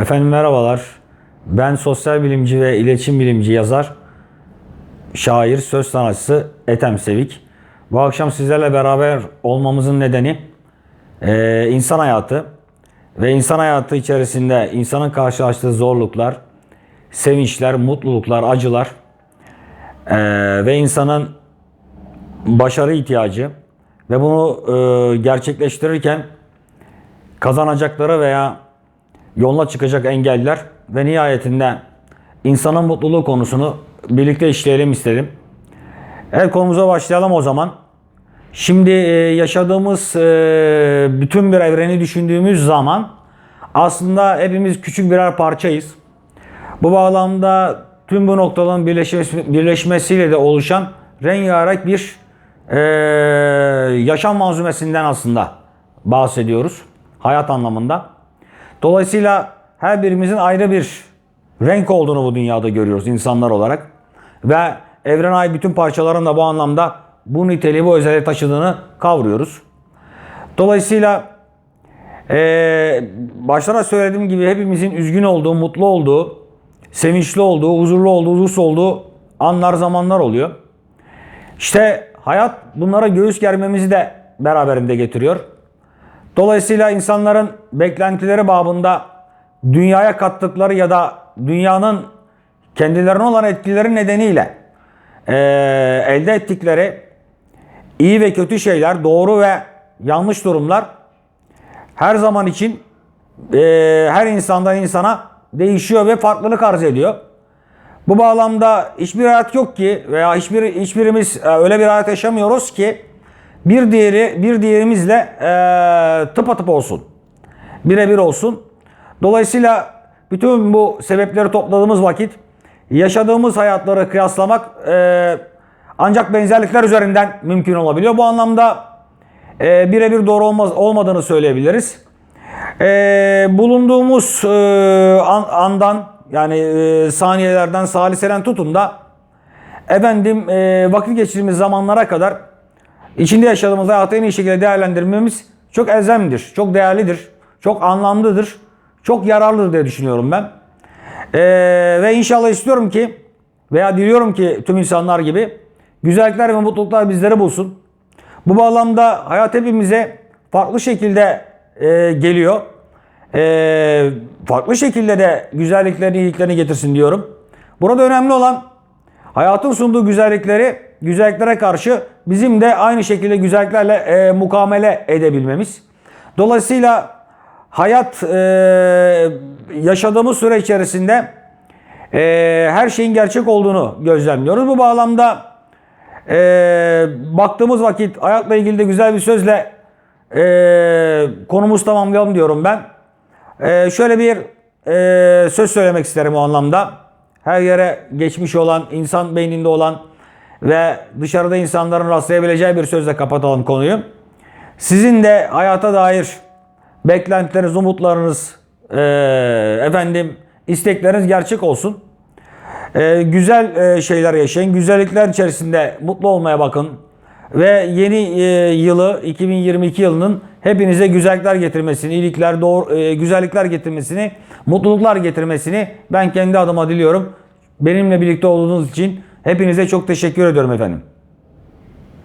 Efendim merhabalar. Ben sosyal bilimci ve iletişim bilimci yazar, şair, söz sanatçısı Ethem Sevik. Bu akşam sizlerle beraber olmamızın nedeni eee, insan hayatı ve insan hayatı içerisinde insanın karşılaştığı zorluklar, sevinçler, mutluluklar, acılar eee, ve insanın başarı ihtiyacı ve bunu eee, gerçekleştirirken kazanacakları veya yoluna çıkacak engeller ve nihayetinde insanın mutluluğu konusunu birlikte işleyelim istedim. Evet konumuza başlayalım o zaman. Şimdi e, yaşadığımız e, bütün bir evreni düşündüğümüz zaman aslında hepimiz küçük birer parçayız. Bu bağlamda tüm bu noktaların birleşmesi, birleşmesiyle de oluşan rengarenk bir e, yaşam manzumesinden aslında bahsediyoruz. Hayat anlamında. Dolayısıyla her birimizin ayrı bir renk olduğunu bu dünyada görüyoruz insanlar olarak. Ve evrene ait bütün parçaların da bu anlamda bu niteliği, bu özelliği taşıdığını kavruyoruz. Dolayısıyla eee başta da söylediğim gibi hepimizin üzgün olduğu, mutlu olduğu, sevinçli olduğu, huzurlu olduğu, huzursuz olduğu anlar, zamanlar oluyor. İşte hayat bunlara göğüs germemizi de beraberinde getiriyor. Dolayısıyla insanların beklentileri babında dünyaya kattıkları ya da dünyanın kendilerine olan etkileri nedeniyle eee, elde ettikleri iyi ve kötü şeyler, doğru ve yanlış durumlar her zaman için eee, her insandan insana değişiyor ve farklılık arz ediyor. Bu bağlamda hiçbir hayat yok ki veya hiçbir hiçbirimiz e, öyle bir hayat yaşamıyoruz ki bir diğeri bir diğerimizle e, tıpatıp olsun. Birebir olsun. Dolayısıyla bütün bu sebepleri topladığımız vakit yaşadığımız hayatları kıyaslamak e, ancak benzerlikler üzerinden mümkün olabiliyor. Bu anlamda e, birebir doğru olmaz, olmadığını söyleyebiliriz. E, bulunduğumuz e, an- andan yani e, saniyelerden saliselen tutun da efendim e, vakit geçirdiğimiz zamanlara kadar içinde yaşadığımız hayatı en iyi şekilde değerlendirmemiz çok elzemdir, çok değerlidir, çok anlamlıdır, çok yararlıdır diye düşünüyorum ben. E, ve inşallah istiyorum ki veya diliyorum ki tüm insanlar gibi güzellikler ve mutluluklar bizleri bulsun. Bu bağlamda hayat hepimize farklı şekilde e, geliyor. E, farklı şekilde de güzelliklerini, iyiliklerini getirsin diyorum. Burada önemli olan hayatın sunduğu güzellikleri, güzelliklere karşı bizim de aynı şekilde güzelliklerle e, mukamele edebilmemiz. Dolayısıyla hayat e, yaşadığımız süre içerisinde e, her şeyin gerçek olduğunu gözlemliyoruz. Bu bağlamda e, baktığımız vakit hayatla ilgili de güzel bir sözle e, konumuzu tamamlayalım diyorum ben. E, şöyle bir e, söz söylemek isterim o anlamda. Her yere geçmiş olan, insan beyninde olan ve dışarıda insanların rastlayabileceği bir sözle kapatalım konuyu. Sizin de hayata dair beklentileriniz, umutlarınız, e, efendim istekleriniz gerçek olsun. Ee, güzel e, şeyler yaşayın. Güzellikler içerisinde mutlu olmaya bakın. Ve yeni e, yılı 2022 yılının hepinize güzellikler getirmesini, iyilikler, doğru, e, güzellikler getirmesini, mutluluklar getirmesini ben kendi adıma diliyorum. Benimle birlikte olduğunuz için hepinize çok teşekkür ediyorum efendim.